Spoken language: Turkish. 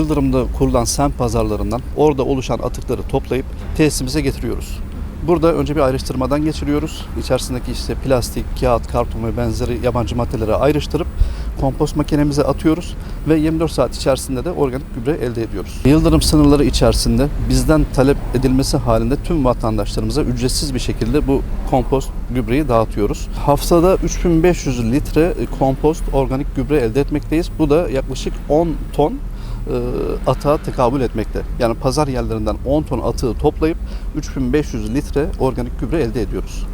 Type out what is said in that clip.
Yıldırım'da kurulan semt pazarlarından orada oluşan atıkları toplayıp tesisimize getiriyoruz. Burada önce bir ayrıştırmadan geçiriyoruz. İçerisindeki işte plastik, kağıt, karton ve benzeri yabancı maddeleri ayrıştırıp kompost makinemize atıyoruz ve 24 saat içerisinde de organik gübre elde ediyoruz. Yıldırım sınırları içerisinde bizden talep edilmesi halinde tüm vatandaşlarımıza ücretsiz bir şekilde bu kompost gübreyi dağıtıyoruz. Haftada 3500 litre kompost organik gübre elde etmekteyiz. Bu da yaklaşık 10 ton e, atağa tekabül etmekte. Yani pazar yerlerinden 10 ton atığı toplayıp 3500 litre organik gübre elde ediyoruz.